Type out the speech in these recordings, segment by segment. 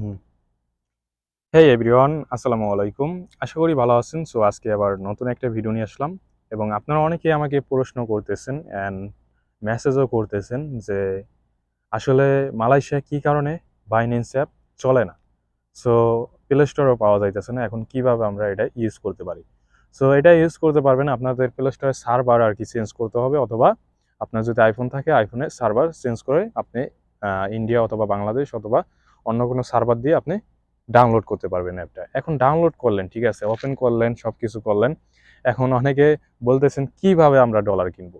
হুম। হে everyone আসসালামু আলাইকুম। আশা করি ভালো আছেন সো আজকে আবার নতুন একটা ভিডিও নিয়ে আসলাম। এবং আপনারা অনেকেই আমাকে প্রশ্ন করতেছেন অ্যান্ড মেসেজও করতেছেন যে, আসলে মালয়েশিয়া কি কারণে বাইন্যান্স অ্যাপ চলে না? সো প্লে স্টোরও পাওয়া যাইতেছে না, এখন কীভাবে আমরা এটা ইউজ করতে পারি? সো এটা ইউজ করতে পারবেন আপনাদের প্লে স্টোরের সার্ভার আর কি চেঞ্জ করতে হবে, অথবা আপনার যদি আইফোন থাকে আইফোনের সার্ভার চেঞ্জ করে আপনি ইন্ডিয়া অথবা বাংলাদেশ অথবা অন্য কোনো সার্ভার দিয়ে আপনি ডাউনলোড করতে পারবেন অ্যাপটা এখন ডাউনলোড করলেন, ঠিক আছে? ওপেন করলেন সব কিছু করলেন। এখন অনেকে বলতেছেন, কীভাবে আমরা ডলার কিনবো?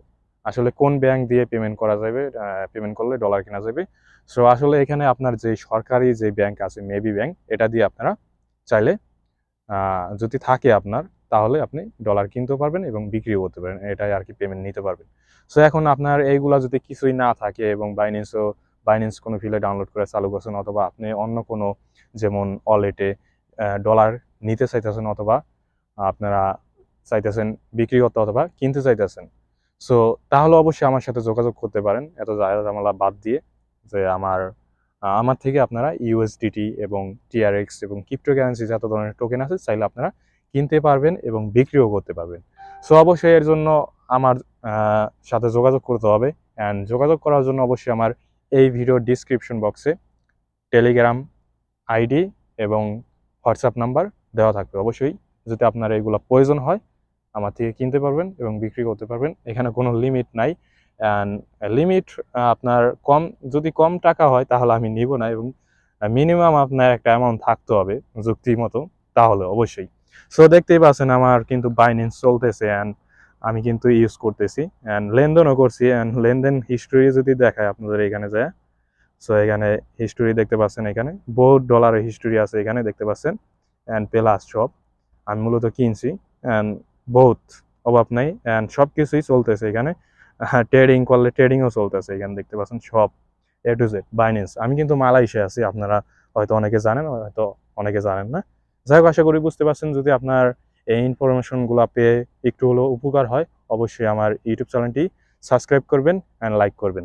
আসলে কোন ব্যাংক দিয়ে পেমেন্ট করা যাবে? পেমেন্ট করলে ডলার কেনা যাবে? সো আসলে এখানে আপনার যে সরকারি যে ব্যাংক আছে মেবি ব্যাংক এটা দিয়ে আপনারা চাইলে যদি থাকে আপনার, তাহলে আপনি ডলার কিনতে পারবেন এবং বিক্রিও করতে পারেন এটাই আর কি পেমেন্ট নিতে পারবেন। সো এখন আপনার এইগুলা যদি কিছুই না থাকে এবং বাইন্যান্সও বাইন্যান্স কোনো ফিলে ডাউনলোড করে চালু করছেন অথবা আপনি অন্য কোনো যেমন ওয়ালেটে ডলার নিতে চাইতেছেন অথবা আপনারা চাইতেছেন বিক্রি করতে অথবা কিনতে চাইতেছেন। সো তাহলে অবশ্যই আমার সাথে যোগাযোগ করতে পারেন। এত ঝামেলা বাদ দিয়ে যে আমার আমার থেকে আপনারা ইউএসডিটি এবং টিআরএক্স এবং ক্রিপ্টোকারেন্সি যত ধরনের টোকেন আছে চাইলে আপনারা কিনতে পারবেন এবং বিক্রিও করতে পারবেন। সো অবশ্যই এর জন্য আমার সাথে যোগাযোগ করতে হবে। অ্যান্ড যোগাযোগ করার জন্য অবশ্যই আমার এই ভিডিও ডিসক্রিপশন বক্সে টেলিগ্রাম আইডি এবং হোয়াটসঅ্যাপ নাম্বার দেওয়া থাকবে। অবশ্যই যদি আপনার এগুলো প্রয়োজন হয়, আমার থেকে কিনতে পারবেন এবং বিক্রি করতে পারবেন। এখানে কোনো লিমিট নাই। অ্যান্ড লিমিট আপনার কম, যদি কম টাকা হয় তাহলে আমি নিব না এবং মিনিমাম আপনার একটা অ্যামাউন্ট থাকতে হবে যুক্তি মতো, তাহলে অবশ্যই। সো দেখতেই পাচ্ছেন আমার কিন্তু বাইন্যান্স চলতেছে অ্যান্ড আমি কিন্তু ইউজ করতেছি অ্যান্ড লেনদেনও করছি অ্যান্ড লেনদেন হিস্টোরি যদি দেখায় আপনাদের এখানে যায় সো এখানে হিস্টোরি দেখতে পাচ্ছেন এখানে, বহুত ডলারের হিস্টোরি আছে এখানে দেখতে পাচ্ছেন অ্যান্ড প্লাস সব আমি মূলত কিনছি অ্যান্ড বহুত অভাব নাই অ্যান্ড সব কিছুই চলতেছে এখানে ট্রেডিং করলে ট্রেডিংও চলতেছে এখানে দেখতে পাচ্ছেন সব এ টু জেড বাইন্যান্স আমি কিন্তু মালয়েশিয়া আছি, আপনারা হয়তো অনেকে জানেন, হয়তো অনেকে জানেন না, যাই হোক, আশা করি বুঝতে পারছেন যদি আপনার এই ইনফরমেশনগুলো পেয়ে একটু হলেও উপকার হয়, অবশ্যই আমার ইউটিউব চ্যানেলটি সাবস্ক্রাইব করবেন অ্যান্ড লাইক করবেন।